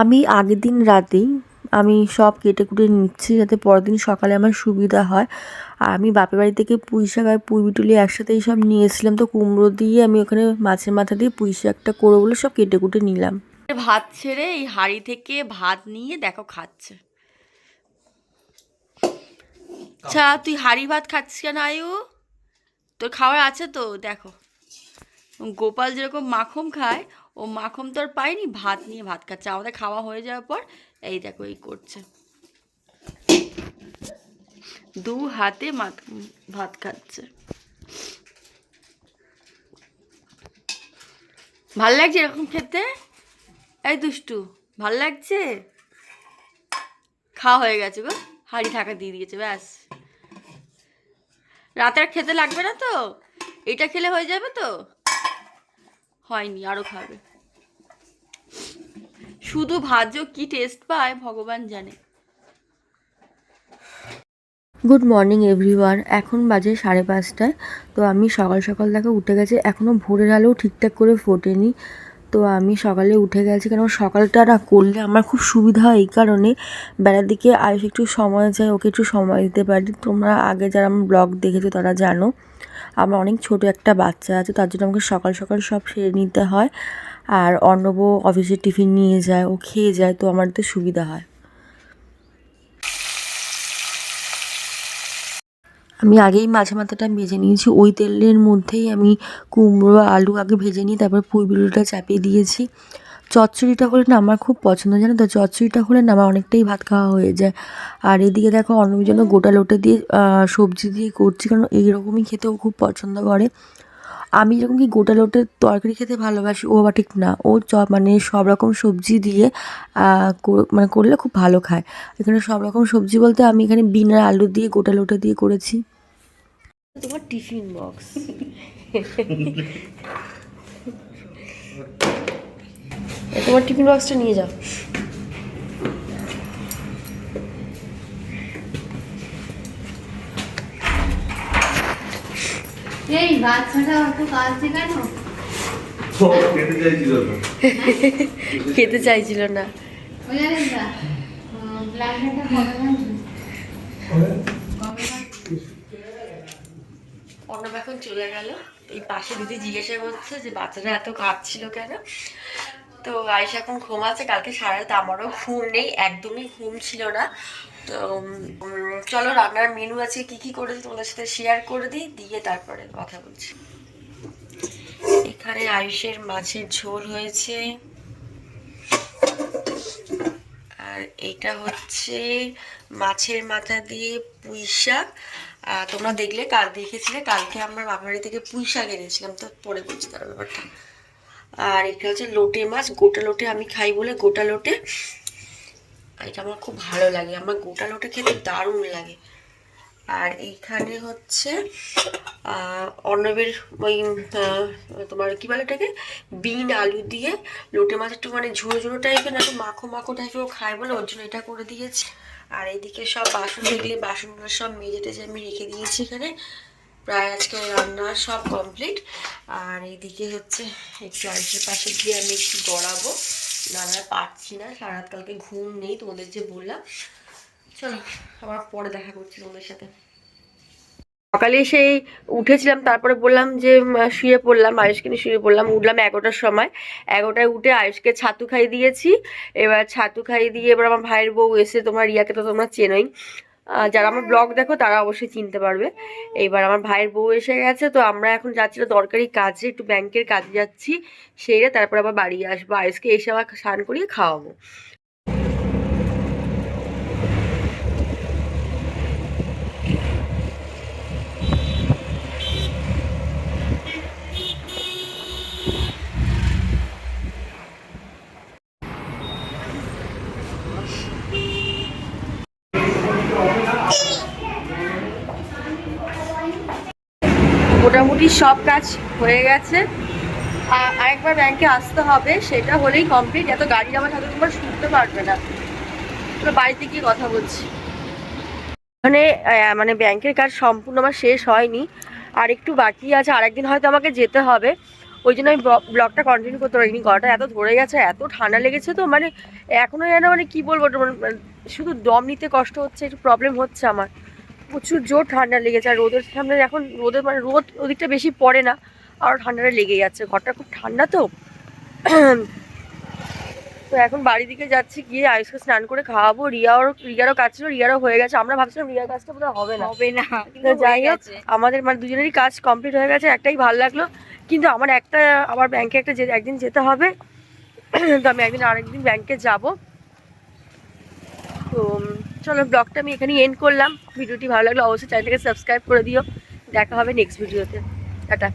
আমি আগের দিন রাতেই আমি সব কেটে কুটে নিচ্ছি যাতে পরের দিন সকালে আমার সুবিধা হয়। আর আমি বাপের বাড়ি থেকে পুঁই শাক আর পুঁই বিটুলি একসাথেই সব নিয়েছিলাম। তো কুমড়ো দিয়ে আমি ওখানে মাছের মাথা দিয়ে পুঁই শাকটা করব বলে সব কেটে কুটে নিলাম। ভাত ছেড়ে এই হাঁড়ি থেকে ভাত নিয়ে দেখো খাচ্ছে। আচ্ছা তুই হাঁড়ি ভাত খাচ্ছিস কেন আয়ু? তোর খাবার আছে তো, দেখো। গোপাল যেরকম মাখন খায় ও মাখন তো আর পায়নি, ভাত নিয়ে ভাত খাচ্ছে। আমাদের খাওয়া হয়ে যাওয়ার পর এই দেখো এই করছে। দু হাতে ভাত খাচ্ছে। ভালো লাগছে এরকম খেতে? এই দুষ্টু, ভালো লাগছে? খাওয়া হয়ে গেছে গো, হাঁড়ি ঢাকা দিয়ে দিয়েছে, ব্যাস। রাতে আর খেতে লাগবে না তো? এটা খেলে হয়ে যাবে তো? হয়নি আরও খাবে। শুধু ভাজও কি টেস্ট পায়, ভগবান জানে। গুড মর্নিং এভরিওয়ান এখন বাজে সাড়ে পাঁচটায়, তো আমি সকাল সকাল দেখা উঠে গেছে। এখনও ভোরের আলো ঠিকঠাক করে ফোটেনি। তো আমি সকালে উঠে গেছি কারণ সকালটা না করলে আমার খুব সুবিধা হয় এই কারণে বেলার দিকে আয়ুষ একটু সময় চাই ওকে একটু সময় দিতে পারি। তোমরা আগে যারা আমার ব্লগ দেখেছ তারা জানো, আমার অনেক ছোট একটা বাচ্চা আছে, তার জন্য আমাকে সকাল সকাল সব সেরে নিতে হয়। আর অর্ণব অফিসে টিফিন নিয়ে যায়, ও খেয়ে যায়, তো আমার তো সুবিধা হয়। আমি আগেই মাঝে মাথাটা ভেজে নিয়েছি। ওই তেলের মধ্যেই আমি কুমড়ো, আলু আগে ভেজে নিই তারপর পুরবিলুটা চাপিয়ে দিয়েছি। চচ্চড়িটা হলে না আমার খুব পছন্দ, জানো তো? চচ্চড়িটা হলে না আমার অনেকটাই ভাত খাওয়া হয়ে যায়। আর এদিকে দেখো অন্য জন্য গোটা লোটে দিয়ে সবজি দিয়ে করছি, কারণ এইরকমই খেতেও খুব পছন্দ করে। আমি যেরকম কি গোটা লোটের তরকারি খেতে ভালোবাসি ও আবার ঠিক না। ও চ মানে সব রকম সবজি দিয়ে মানে করলে খুব ভালো খায়। এখানে সব রকম সবজি বলতে আমি এখানে বিন আর আলু দিয়ে গোটা লোটে দিয়ে করেছি। তোমার টিফিন বক্স। তোমার টিফিন বক্সটা নিয়ে যাও। এই বাচ্চাটা অত কাঁদছে কেন? খেতে চাইছিল না। ভাঙছে? এখন চলে গেল। এই পাশে দিদি জিজ্ঞাসা করছে যে বাচ্চাটা এত কাঁদছিল কেন? তো আয়ুষ এখন ঘুমাচ্ছে কালকে সারা রাত আমারও ঘুম নেই, একদমই ঘুম ছিল না। তো চলো রান্নার মেনু আছে, কি কি করেছি তোমাদের সাথে শেয়ার করে দিই, দিয়ে তারপরে কথা বলছি। এখানে আয়ুষের মাছের ঝোল হয়েছে। আর এটা হচ্ছে মাছের মাথা দিয়ে পুঁই শাক। তোমরা দেখলে, কাল দেখেছিলে, কালকে আমরা বাপের থেকে পুঁই শাক এনেছিলাম, তো পরে বলছি তার ব্যাপারটা। আর এটা হচ্ছে লোটে মাছ, গোটা লোটে আমি খাই বলে গোটা লোটে। এটা আমার খুব ভালো লাগে, আমার গোটা লোটে খেতে দারুণ লাগে। আর এইখানে হচ্ছে অর্ণবের ওই তোমার কি বলে এটাকে? বিন, আলু দিয়ে লোটে মাছ একটু মানে ঝুড়ো ঝুড়ো টাইপের না একটু মাখো মাখো টাইপের ও খায় বলে, ওর জন্য এটা করে দিয়েছি। আর এইদিকে সব বাসন দেখলে বাসনগুলো সব মেজে টেজে আমি রেখে দিয়েছি এখানে। প্রায় আজকে রান্না সব কমপ্লিট আর এইদিকে হচ্ছে একটু আইসের পাশে গিয়ে আমি একটু গড়াবো। না না পারছি না সারা রাত কালকে ঘুম নেই তোমাদের যে বললাম। চলো, আবার পরে দেখা করছি তোমাদের সাথে। সকালে সেই উঠেছিলাম, তারপরে বললাম যে শুয়ে পড়লাম, আয়ুষকে নিয়ে শুয়ে পড়লাম। উঠলাম এগারোটার সময়। এগারোটায় উঠে আয়ুষকে ছাতু খাইয়ে দিয়েছি। এবার ছাতু খাইয়ে দিয়ে এবার আমার ভাইয়ের বউ এসে তোমার রিয়াকে তো তোমরা চেনোই। যারা আমার ব্লগ দেখো, তারা অবশ্যই চিনতে পারবে। এইবার আমার ভাইয়ের বউ এসে গেছে, তো আমরা এখন যাচ্ছি দরকারি কাজে, একটু ব্যাংকের কাজে যাচ্ছি। সেইটা তারপর আবার বাড়ি আসব। আজকে এসে আবার স্নান করিয়ে খাওয়াবো। মোটামুটি সব কাজ হয়ে গেছে। আরেকবার ব্যাংকে আসতে হবে, সেটা হলেই কমপ্লিট এত গাড়ি আমার সাথে তোমার শুনতে পারবে না। তো বাড়িতে গিয়ে কথা বলছি। মানে মানে ব্যাংকের কাজ সম্পূর্ণ আমার শেষ হয়নি। আর একটু বাকি আছে, আরেকদিন হয়তো আমাকে যেতে হবে। ওই জন্য আমি ব্লগটা কন্টিনিউ করতে পারিনি। গলাটা এত ধরে গেছে, এত ঠান্ডা লেগেছে তো মানে এখনও যেন মানে কী বলব মানে শুধু দম নিতে কষ্ট হচ্ছে, একটু প্রবলেম হচ্ছে আমার। প্রচুর জোর ঠান্ডা লেগেছে আর রোদের সামনে এখন রোদের মানে রোদ ওদিকটা বেশি পড়ে না আর ঠান্ডাটা লেগে যাচ্ছে ঘরটা খুব ঠান্ডা তো। তো এখন বাড়ি দিকে যাচ্ছি গিয়ে আয়ুষকে স্নান করে খাওয়াবো রিয়াও রিয়ারও কাজ ছিল রিয়ারও হয়ে গেছে আমরা ভাবছিলাম রিয়ার কাজটা বোধহয় হবে না। হবে না তো যাই হোক আমাদের মানে দুজনেরই কাজ কমপ্লিট হয়ে গেছে একটাই ভালো লাগল কিন্তু আমার একটা আমার ব্যাংকে একটা একদিন যেতে হবে তো আমি একদিন আরেকদিন ব্যাংকে যাব। তো চলো ব্লগটা আমি এখানেই এন্ড করলাম। ভিডিওটি ভালো লাগল অবশ্যই চ্যানেলটাকে সাবস্ক্রাইব করে দিও। দেখা হবে নেক্সট ভিডিওতে টাটা।